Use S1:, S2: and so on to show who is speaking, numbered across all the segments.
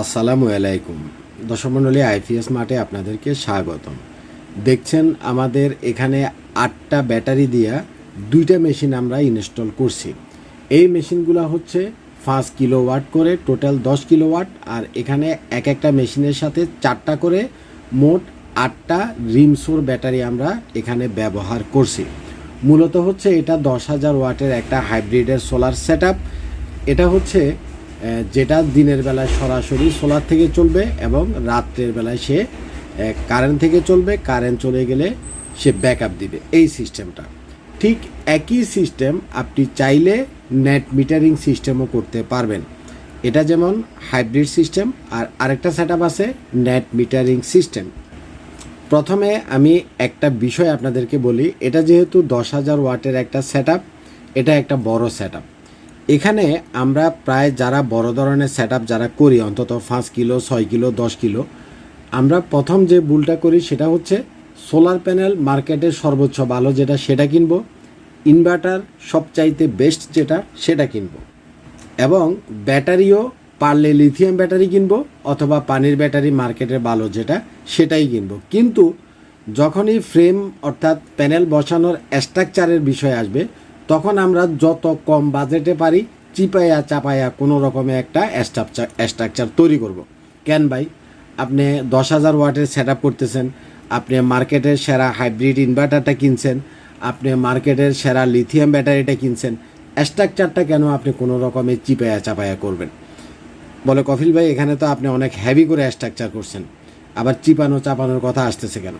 S1: আসসালামু আলাইকুম। দর্শকমণ্ডলী আইপিএস মাঠে আপনাদেরকে স্বাগতম। দেখছেন আমাদের এখানে আটটা ব্যাটারি দিয়া দুইটা মেশিন আমরা ইনস্টল করছি। এই মেশিনগুলো হচ্ছে পাঁচ কিলো ওয়াট করে, টোটাল দশ কিলো ওয়াট আর এখানে এক একটা মেশিনের সাথে চারটা করে মোট আটটা রিমসোর ব্যাটারি আমরা এখানে ব্যবহার করছি। মূলত হচ্ছে এটা দশ হাজার ওয়াটের একটা হাইব্রিডের সোলার সেট এটা হচ্ছে যেটা দিনের বেলায় সরাসরি সোলার থেকে চলবে এবং রাত্রের বেলায় সে কারেন্ট থেকে চলবে কারেন্ট চলে গেলে সে ব্যাকআপ দিবে এই সিস্টেমটা ঠিক একই সিস্টেম আপনি চাইলে নেট মিটারিং সিস্টেমও করতে পারবেন। এটা যেমন হাইব্রিড সিস্টেম আর আরেকটা সেট আছে নেট মিটারিং সিস্টেম প্রথমে আমি একটা বিষয় আপনাদেরকে বলি, এটা যেহেতু দশ হাজার ওয়াটের একটা সেট এটা একটা বড় সেট এখানে আমরা প্রায় যারা বড় ধরনের সেট যারা করি, অন্তত পাঁচ কিলো, ছয় কিলো, দশ কিলো, আমরা প্রথম যে ভুলটা করি সেটা হচ্ছে সোলার প্যানেল মার্কেটের সর্বোচ্চ ভালো যেটা সেটা কিনব ইনভার্টার সবচাইতে বেস্ট যেটা সেটা কিনব এবং ব্যাটারিও পারলে লিথিয়াম ব্যাটারি কিনব অথবা পানির ব্যাটারি মার্কেটের ভালো যেটা সেটাই কিনবো। কিন্তু যখনই ফ্রেম অর্থাৎ প্যানেল বসানোর স্ট্রাকচারের বিষয় আসবে তখন আমরা যত কম বাজেটে পারি চিপাইয়া চাপাইয়া কোনো রকমে একটা স্ট্রাকচার স্ট্রাকচার তৈরি করব। কেন ভাই? আপনি দশ হাজার ওয়াটের সেট করতেছেন, আপনি মার্কেটের সেরা হাইব্রিড ইনভার্টারটা কিনছেন, আপনি মার্কেটের সেরা লিথিয়াম ব্যাটারিটা কিনছেন স্ট্রাকচারটা কেন আপনি কোনো রকমে চিপায়া চাপায়া করবেন? বলে, কফিল ভাই, এখানে তো আপনি অনেক হ্যাভি করে স্ট্রাকচার করছেন, আবার চিপানো চাপানোর কথা আসতেছে কেন?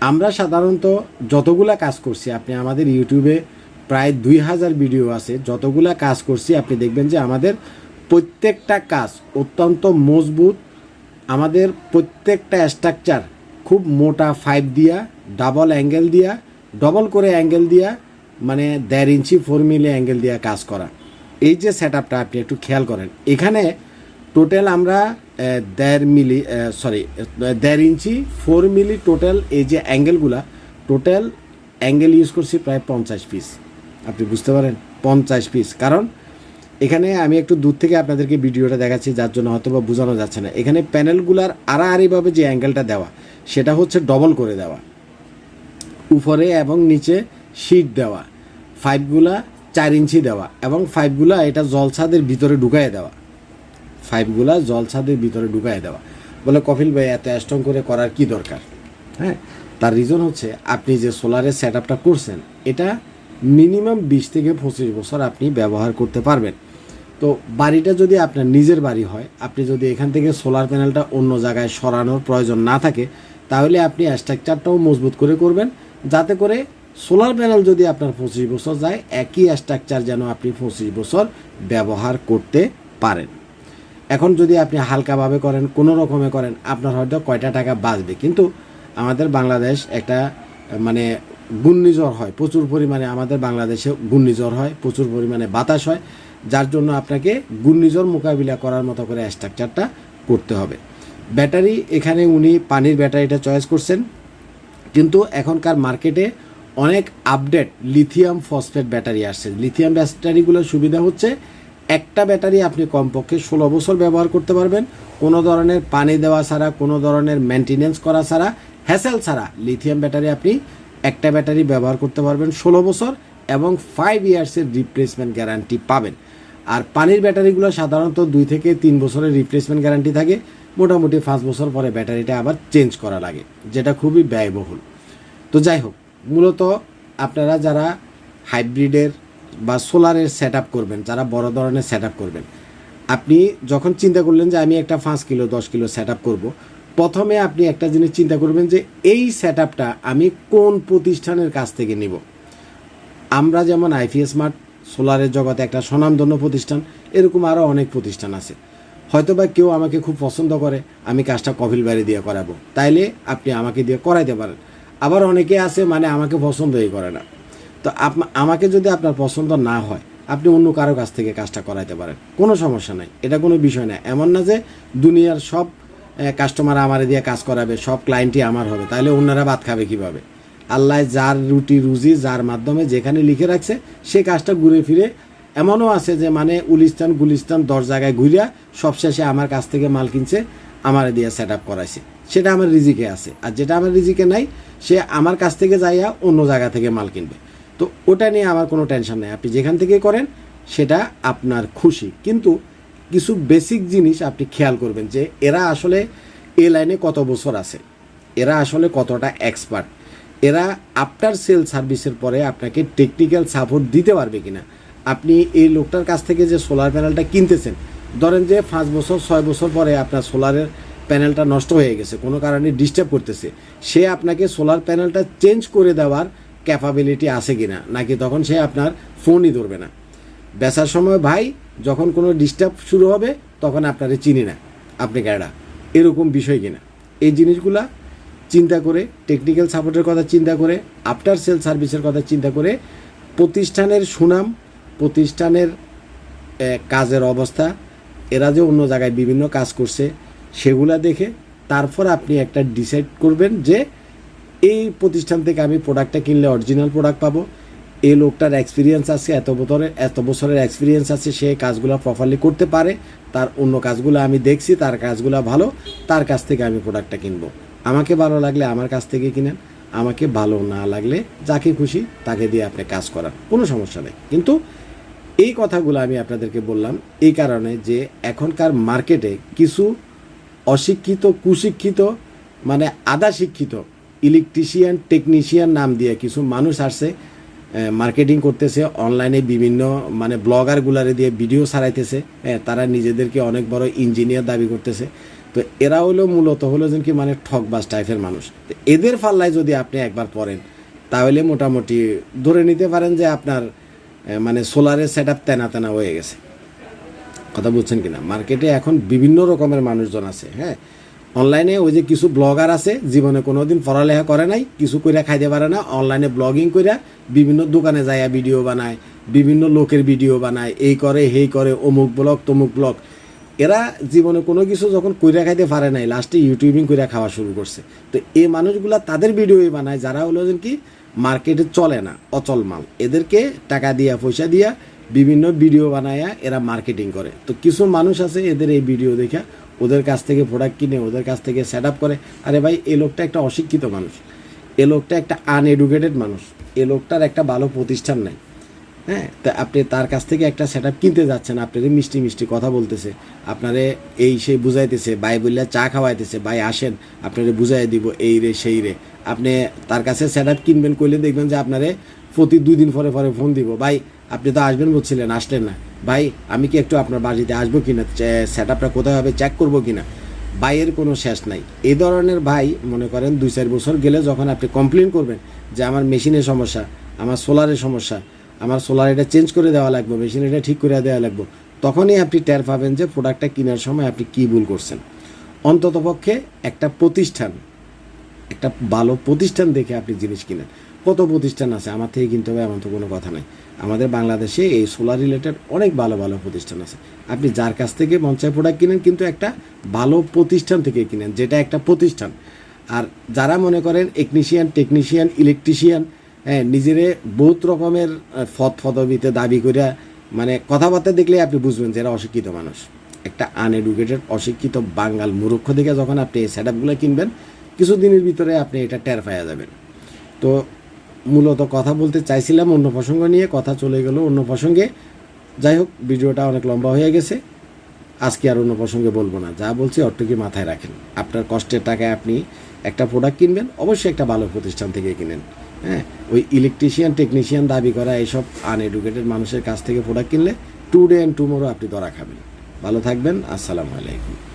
S1: আমরা সাধারণত যতগুলা কাজ করছি, আপনি আমাদের ইউটিউবে প্রায় দুই হাজার ভিডিও আছে। যতগুলা কাজ করছি, আপনি দেখবেন যে আমাদের প্রত্যেকটা কাজ অত্যন্ত মজবুত। আমাদের প্রত্যেকটা স্ট্রাকচার খুব মোটা ফাইভ দিয়া ডাবল অ্যাঙ্গেল দিয়া ডবল করে অ্যাঙ্গেল দিয়া মানে দেড় ইঞ্চি ফোর মিলি অ্যাঙ্গেল দিয়া কাজ করা। এই যে সেট আপটা আপনি একটু খেয়াল করেন। এখানে টোটাল আমরা দেড় মিলি সরি দেড় ইঞ্চি ফোর মিলি টোটাল এই যে অ্যাঙ্গেলগুলা টোটাল অ্যাঙ্গেল ইউজ করছি প্রায় পঞ্চাশ পিস আপনি বুঝতে পারেন, পঞ্চাশ পিস কারণ এখানে আমি একটু দূর থেকে আপনাদেরকে ভিডিওটা দেখাচ্ছি, যার জন্য হয়তো বা বোঝানো যাচ্ছে না। এখানে প্যানেলগুলার আড়াআড়িভাবে যে অ্যাঙ্গেলটা দেওয়া, সেটা হচ্ছে ডবল করে দেওয়া। উপরে এবং নিচে শীট দেওয়া। ফাইভগুলা চার ইঞ্চি দেওয়া এবং ফাইভগুলা এটা জলছাদের ভিতরে ঢুকায় দেওয়া। ফাইভগুলা জলছাদের ভিতরে ঢুকায় দেওয়া। বলে, কপিল ভাই, এত স্ট্রং করে করার কি দরকার? হ্যাঁ তার রিজন হচ্ছে, আপনি যে সোলারের সেট আপটা করছেন, এটা মিনিমাম বিশ থেকে পঁচিশ বছর আপনি ব্যবহার করতে পারবেন। তো বাড়িটা যদি আপনার নিজের বাড়ি হয়, আপনি যদি এখান থেকে সোলার প্যানেলটা অন্য জায়গায় সরানোর প্রয়োজন না থাকে, তাহলে আপনি স্ট্রাকচারটাও মজবুত করে করবেন। যাতে করে সোলার প্যানেল যদি আপনার পঁচিশ বছর যায়, একই স্ট্রাকচার যেন আপনি পঁচিশ বছর ব্যবহার করতে পারেন। এখন যদি আপনি হালকাভাবে করেন, কোনো রকমে করেন, আপনার হয়তো কয়টা টাকা বাঁচবে। কিন্তু আমাদের বাংলাদেশ একটা মানে ঘূর্ণিঝড় হয়, প্রচুর পরিমাণে আমাদের বাংলাদেশে ঘূর্ণিঝড় হয়, প্রচুর পরিমাণে বাতাস হয়, যার জন্য আপনাকে ঘূর্ণিঝড় মোকাবিলা করার মতো করে স্ট্রাকচারটা করতে হবে। ব্যাটারি এখানে উনি পানির ব্যাটারিটা চয়েস করছেন। কিন্তু এখনকার মার্কেটে অনেক আপডেট লিথিয়াম ফসফেট ব্যাটারি আসছে। লিথিয়াম ব্যাটারিগুলোর সুবিধা হচ্ছে, একটা ব্যাটারি আপনি কমপক্ষে ষোলো বছর ব্যবহার করতে পারবেন। কোনো ধরনের পানি দেওয়া ছাড়া, কোনো ধরনের মেনটেনেন্স করা ছাড়া হ্যাসেল ছাড়া লিথিয়াম ব্যাটারি আপনি একটা ব্যাটারি ব্যবহার করতে পারবেন ষোলো বছর এবং ফাইভ ইয়ার্সের রিপ্লেসমেন্ট গ্যারান্টি পাবেন। আর পানির ব্যাটারিগুলো সাধারণত দুই থেকে তিন বছরের রিপ্লেসমেন্ট গ্যারান্টি থাকে। মোটামুটি পাঁচ বছর পরে ব্যাটারিটা আবার চেঞ্জ করা লাগে, যেটা খুবই ব্যয়বহুল। তো যাই হোক, মূলত আপনারা যারা হাইব্রিডের বা সোলারের সেট করবেন, যারা বড় ধরনের সেট করবেন, আপনি যখন চিন্তা করলেন যে আমি একটা পাঁচ কিলো, দশ কিলো সেট করব প্রথমে আপনি একটা জিনিস চিন্তা করবেন যে এই সেট আমি কোন প্রতিষ্ঠানের কাছ থেকে নিব? আমরা যেমন আইপিএস স্মার্ট সোলারের জগতে একটা স্বনামধন্য প্রতিষ্ঠান, এরকম আরও অনেক প্রতিষ্ঠান আছে। হয়তো বা কেউ আমাকে খুব পছন্দ করে, আমি কাজটা কফিল বাড়ি দিয়ে করাবো। তাইলে আপনি আমাকে দিয়ে করাইতে পারেন। আবার অনেকে আছে মানে আমাকে পছন্দই করে না। তো আমাকে যদি আপনার পছন্দ না হয়, আপনি অন্য কারও কাছ থেকে কাজটা করাইতে পারেন। কোনো সমস্যা নাই, এটা কোনো বিষয় না। এমন না যে দুনিয়ার সব কাস্টমার আমারে দিয়ে কাজ করাবে, সব ক্লায়েন্টই আমার হবে। তাহলে অন্যরা ভাত খাবে কীভাবে? আল্লাহ যার রুটি রুজি, যার মাধ্যমে যেখানে লিখে রাখছে, সে কাজটা ঘুরে ফিরে এমনও আছে যে মানে উলিস্তান গুলিস্তান দশ জায়গায় ঘুরিয়া সবশেষে আমার কাছ থেকে মাল কিনছে, আমার দিয়ে সেট আপ করাইছে। সেটা আমার রিজিকে আছে। আর যেটা আমার রিজিকে নাই, সে আমার কাছ থেকে যাইয়া অন্য জায়গা থেকে মাল কিনবে। তো ওটা নিয়ে আমার কোনো টেনশন নেই। আপনি যেখান থেকে করেন, সেটা আপনার খুশি। কিন্তু কিছু বেসিক জিনিস আপনি খেয়াল করবেন যে এরা আসলে এ লাইনে কত বছর আছে। এরা আসলে কতটা এক্সপার্ট এরা আফটার সেল সার্ভিসের পরে আপনাকে টেকনিক্যাল সাপোর্ট দিতে পারবে কিনা। আপনি এই লোকটার কাছ থেকে যে সোলার প্যানেলটা কিনতেছেন, ধরেন যে পাঁচ বছর, ছয় বছর পরে আপনার সোলারের প্যানেলটা নষ্ট হয়ে গেছে, কোনো কারণে ডিস্টার্ব করতেছে, সে আপনাকে সোলার প্যানেলটা চেঞ্জ করে দেওয়ার ক্যাপাবিলিটি আছে কি না নাকি তখন সে আপনার ফোনই ধরবে না। বেচার সময় ভাই যখন কোনো ডিস্টার্ব শুরু হবে, তখন আপনারে চিনি না আপনি ক্যাডা এরকম বিষয় কিনা। এই জিনিসগুলা চিন্তা করে টেকনিক্যাল সাপোর্টের কথা চিন্তা করে আফটার সেল সার্ভিসের কথা চিন্তা করে, প্রতিষ্ঠানের সুনাম, প্রতিষ্ঠানের কাজের অবস্থা, এরা যে অন্য জায়গায় বিভিন্ন কাজ করছে, সেগুলা দেখে তারপর আপনি একটা ডিসাইড করবেন যে, এই প্রতিষ্ঠান থেকে আমি প্রোডাক্টটা কিনলে অরিজিনাল প্রোডাক্ট পাবো এই লোকটার এক্সপিরিয়েন্স আছে, এত বছরের এত বছরের এক্সপিরিয়েন্স আছে, সে কাজগুলো প্রপারলি করতে পারে, তার অন্য কাজগুলো আমি দেখছি, তার কাজগুলো ভালো, তার কাছ থেকে আমি প্রোডাক্টটা কিনবো। আমাকে ভালো লাগলে আমার কাছ থেকে কিনেন, আমাকে ভালো না লাগলে যাকে খুশি তাকে দিয়ে আপনি কাজ করান, কোনো সমস্যা নেই। কিন্তু এই কথাগুলো আমি আপনাদেরকে বললাম এই কারণে যে এখনকার মার্কেটে কিছু অশিক্ষিত, কুশিক্ষিত মানে আধা শিক্ষিত ইলেকট্রিশিয়ান টেকনিশিয়ান নাম দিয়ে কিছু মানুষ আসছে মার্কেটিং করতেছে অনলাইনে বিভিন্ন মানে ব্লগারগুলারে দিয়ে ভিডিও ছাড়াইতেছে। হ্যাঁ তারা নিজেদেরকে অনেক বড় ইঞ্জিনিয়ার দাবি করতেছে। তো এরা হলো মূলত হলো যেন কি মানে ঠকবাজ টাইপের মানুষ। তো এদের ফাল্লায় যদি আপনি একবার পড়েন, তাহলে মোটামুটি ধরে নিতে পারেন যে আপনার মানে সোলারের সেট আপ তেনা তেনা হয়ে গেছে। কথা বুঝছেন কিনা? মার্কেটে এখন বিভিন্ন রকমের মানুষজন আছে হ্যাঁ? অনলাইনে ওই যে কিছু ব্লগার আছে, জীবনে কোনোদিন পড়ালেখা করে নাই, কিছু কইরা খাইতে পারে না অনলাইনে ব্লগিং কইরা বিভিন্ন দোকানে যাইয়া ভিডিও বানায়, বিভিন্ন লোকের ভিডিও বানায়, এই করে হেই করে, অমুক ব্লগ তমুক ব্লগ এরা জীবনে কোনো কিছু যখন কইরা খাইতে পারে নাই লাস্টে ইউটিউবিং কইরা খাওয়া শুরু করছে। তো এই মানুষগুলা তাদের ভিডিওই বানায়, যারা হলো যেন কি মার্কেটে চলে না, অচল মাল। এদেরকে টাকা দিয়া, পয়সা দিয়া বিভিন্ন ভিডিও বানায়া এরা মার্কেটিং করে। তো কিছু মানুষ আছে, এদের এই ভিডিও দেখা ওদের কাছ থেকে প্রোডাক্ট কিনে, ওদের কাছ থেকে সেট আপ করে। আরে ভাই এই লোকটা একটা অশিক্ষিত মানুষ। এ লোকটা একটা আনএডুকেটেড মানুষ। এ লোকটার একটা ভালো প্রতিষ্ঠান নাই। হ্যাঁ তা আপনি তার কাছ থেকে একটা সেট আপ কিনতে যাচ্ছেন, আপনারে মিষ্টি মিষ্টি কথা বলতেছে। আপনারে এই সেই বুঝাইতেছে, ভাই বললে চা খাওয়াইতেছে, ভাই আসেন, আপনারে বুঝাই দিব এই রে, সেই রে। আপনি তার কাছে সেট আপ কিনবেন করলে দেখবেন যে আপনারে প্রতি দুই দিন পরে পরে ফোন দিব। ভাই, আপনি তো আসবেন বলছিলেন, আসলেন না। ভাই, আমি কি একটু আপনার বাড়িতে আসব কি না সেট আপটা কোথায় হবে চেক করব কি না ভাইয়ের কোনো শেষ নাই। এই ধরনের ভাই, মনে করেন, দুই চার বছর গেলে যখন আপনি কমপ্লেন করবেন যে, আমার মেশিনের সমস্যা, আমার সোলারের সমস্যা, আমার সোলার এটা চেঞ্জ করে দেওয়া লাগবে মেশিন এটা ঠিক করে দেওয়া লাগবে, তখনই আপনি টের পাবেন যে প্রোডাক্টটা কেনার সময় আপনি কী ভুল করছেন। অন্ততপক্ষে একটা প্রতিষ্ঠান, একটা ভালো প্রতিষ্ঠান দেখে আপনি জিনিস কিনেন। কত প্রতিষ্ঠান আছে? আমার থেকে কিনতে হবে, এমন তো কোনো কথা নাই। আমাদের বাংলাদেশে এই সোলার রিলেটেড অনেক ভালো ভালো প্রতিষ্ঠান আছে। আপনি যার কাছ থেকে মঞ্চায় প্রোডাক্ট কিনেন, কিন্তু একটা ভালো প্রতিষ্ঠান থেকে কিনেন, যেটা একটা প্রতিষ্ঠান। আর যারা মনে করেন টেকনিশিয়ান টেকনিশিয়ান ইলেকট্রিশিয়ান হ্যাঁ নিজেরে বহুত রকমের ফদ ফদবিতে দাবি করে মানে কথাবার্তা দেখলে আপনি বুঝবেন যে এরা অশিক্ষিত মানুষ। একটা আনএডুকেটেড অশিক্ষিত বাঙাল মূর্খ দেখে যখন আপনি এই সেট কিনবেন কিছু দিনের ভিতরে আপনি এটা টের পাওয়া যাবেন। তো মূলত কথা বলতে চাইছিলাম, অন্য প্রসঙ্গ নিয়ে কথা চলে গেল অন্য প্রসঙ্গে। যাই হোক, ভিডিওটা অনেক লম্বা হয়ে গেছে। আজকে আর অন্য প্রসঙ্গে বলব না। যা বলছি অট্টুকি মাথায় রাখেন। আপনার কষ্টের টাকায় আপনি একটা প্রোডাক্ট কিনবেন, অবশ্যই একটা ভালো প্রতিষ্ঠান থেকে কিনেন। হ্যাঁ ওই ইলেকট্রিশিয়ান টেকনিশিয়ান দাবি করা এইসব আনএডুকেটেড মানুষের কাছ থেকে প্রোডাক্ট কিনলে টু ডে অ্যান্ড টুমোরো আপনি ধরা খাবেন। ভালো থাকবেন, আসসালামু আলাইকুম।